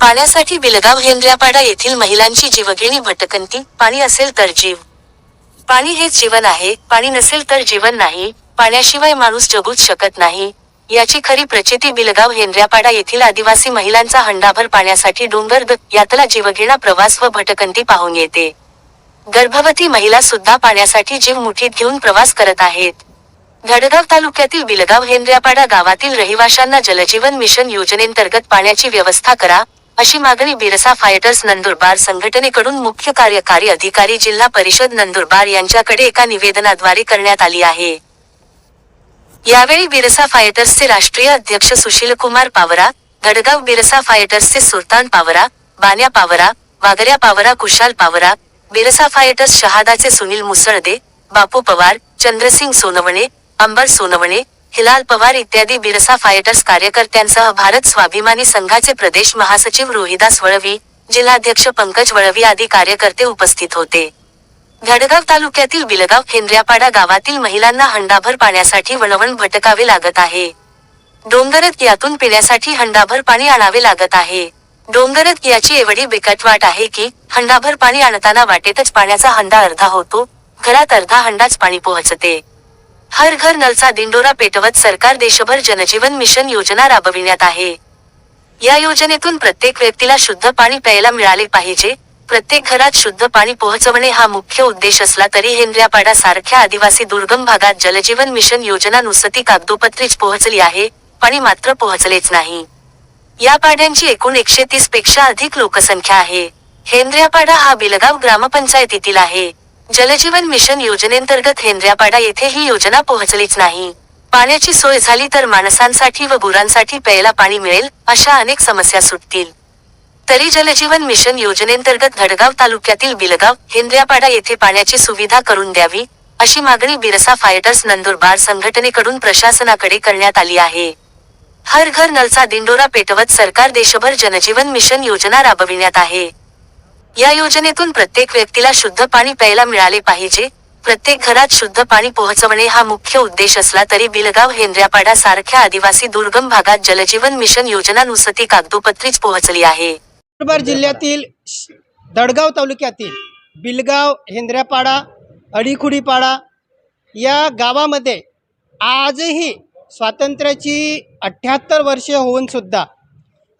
पाण्यासाठी बिलगाव हेंद्र्यापाडा येथील महिलांची जीवघेणी भटकंती पाणी असेल तर जीव. पाणी हेच जीवन आहे पाणी नसेल तर जीवन नाही पाण्याशिवाय माणूस जगूच शकत नाही. याची खरी प्रचिती बिलगाव हेंद्र्यापाडा येथील आदिवासी महिलांचा हंडाभर पाण्यासाठी डोंगर यातला जीवघेणा प्रवास व भटकंती पाहून येते. गर्भवती महिला सुद्धा पाण्यासाठी जीव मुठीत घेऊन प्रवास करत आहेत. धडगाव तालुक्यातील बिलगाव हेंद्र्यापाडा गावातील रहिवाशांना जलजीवन मिशन योजनेंतर्गत पाण्याची व्यवस्था करा अशी मागणी बिरसा फायटर्स नंदुरबार संघटनेकडून मुख्य कार्यकारी अधिकारी जिल्हा परिषद नंदुरबार यांच्याकडे एका निवेदनाद्वारे करण्यात आली आहे. यावेळी बिरसा फायटर्सचे राष्ट्रीय अध्यक्ष सुशीलकुमार पावरा धडगाव बिरसा फायटर्सचे सुलतान पावरा बान्या पावरा वागऱ्या पावरा कुशाल पावरा बिरसा फायटर्स शहादाचे सुनील मुसळदे बापू पवार चंद्रसिंग सोनवणे अंबर सोनवणे हिलाल पवार इत्यादी बिरसा फायटर्स कार्यकर्त्यांसह भारत स्वाभिमानी संघाचे प्रदेश महासचिव रोहिदास वळवी जिल्हाध्यक्ष पंकज वळवी आदी कार्यकर्ते उपस्थित होते. धडगाव तालुक्यातील बिलगाव खेंद्र्यापाडा गावातील महिलांना हंडाभर पाण्यासाठी वणवण भटकावे लागत आहे. डोंगरत यातून पिण्यासाठी हंडाभर पाणी आणावे लागत आहे. डोंगरत याची एवढी बिकट वाट आहे की हंडाभर पाणी आणताना वाटेतच पाण्याचा हंडा अर्धा होतो घरात अर्धा हंडाच पाणी पोहोचते. हर घर नलचा दिंडोरा पेटवत सरकार देशभर जनजीवन मिशन योजना राबविण्यात आहे. या योजनेतून प्रत्येक व्यक्तीला शुद्ध पाणी प्यायला मिळाले पाहिजे. प्रत्येक घरात शुद्ध पाणी पोहोचवणे हा मुख्य उद्देश असला तरी हेंद्र्यापाडा सारख्या आदिवासी दुर्गम भागात जलजीवन मिशन योजना नुसती कागदोपत्रीच पोहोचली आहे. पाणी मात्र पोहोचलेच नाही. या पाड्यांची एकूण एकशे तीसपेक्षा अधिक लोकसंख्या आहे. हेंद्र्यापाडा हा बिलगाव ग्रामपंचायतीतील आहे. जलजीवन मिशन योजनेंतर्गत हेंद्र्यापाडा येथे ही योजना पोहोचलीच नाही. पाण्याची सोय झाली तर माणसांसाठी व गुरांसाठी प्यायला पाणी मिळेल अशा अनेक समस्या सुटतील. तरी जलजीवन मिशन योजनेंतर्गत धडगाव तालुक्यातील बिलगाव हेंद्र्यापाडा येथे पाण्याची सुविधा करून द्यावी अशी मागणी बिरसा फायटर्स नंदुरबार संघटनेकडून प्रशासनाकडे करण्यात आली आहे. हर घर नलचा दिंडोरा पेटवत सरकार देशभर जनजीवन मिशन योजना राबविण्यात आहे. या योजनेतून प्रत्येक व्यक्तीला शुद्ध पाणी प्यायला मिळाले पाहिजे. प्रत्येक घरात शुद्ध पाणी पोहोचवणे हा मुख्य उद्देश असला तरी बिलगाव हेंद्र्यापाडा सारख्या आदिवासी दुर्गम भागात जलजीवन मिशन योजना नुसती कागदोपत्रीच पोहोचली आहे. नंदुरबार जिल्ह्यातील श- दडगाव तालुक्यातील बिलगाव हेंद्र्यापाडा अडीखुडीपाडा या गावामध्ये आजही स्वातंत्र्याची अठ्ठ्याहत्तर वर्षे होऊन सुद्धा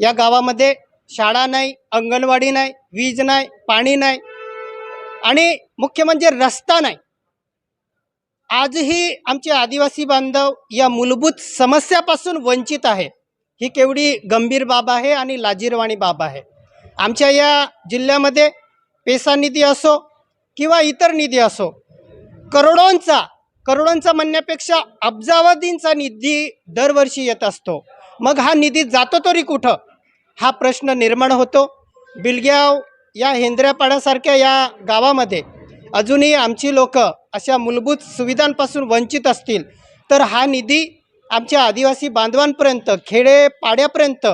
या गावामध्ये शाळा नाही अंगणवाडी नाही वीज नाही पाणी नाही आणि मुख्य म्हणजे रस्ता नाही. आजही आमचे आदिवासी बांधव या मूलभूत समस्यापासून वंचित आहे. ही केवढी गंभीर बाब आहे आणि लाजीरवाणी बाब आहे. आमच्या या जिल्ह्यामध्ये पेसा निधी असो किंवा इतर निधी असो करोडोंचा करोडोंचा म्हणण्यापेक्षा अब्जावधींचा निधी दरवर्षी येत असतो. मग हा निधी जातो तरी कुठं? हा प्रश्न निर्माण होतो. बिलग्याव या हेंद्र्यापाड्यासारख्या या गावामध्ये अजूनही आमची लोक अशा मूलभूत सुविधांपासून वंचित असतील तर हा निधी आमच्या आदिवासी बांधवांपर्यंत खेडेपाड्यापर्यंत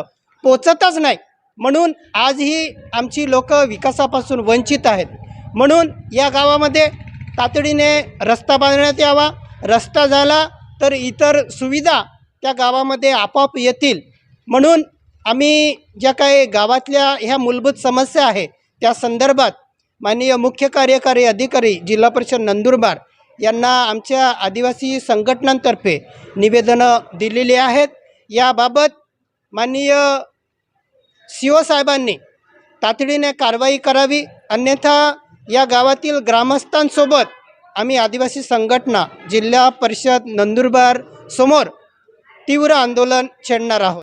पोचतच नाही. म्हणून आजही आमची लोक विकासापासून वंचित आहेत. म्हणून या गावामध्ये तातडीने रस्ता बांधण्यात यावा रस्ता झाला तर इतर सुविधा त्या गावामध्ये आपोआप येतील. म्हणून आम्ही ज्या काही गावातल्या ह्या मूलभूत समस्या आहे त्या संदर्भात माननीय मुख्य कार्यकारी अधिकारी जिल्हा परिषद नंदुरबार यांना आमच्या आदिवासी संघटनांतर्फे निवेदनं दिलेली आहेत. याबाबत माननीय सी ओ साहेबांनी तातडीने कारवाई करावी. अन्यथा या गावातील ग्रामस्थांसोबत आम्ही आदिवासी संघटना जिल्हा परिषद नंदुरबार समोर तीव्र आंदोलन छेडणार आहोत.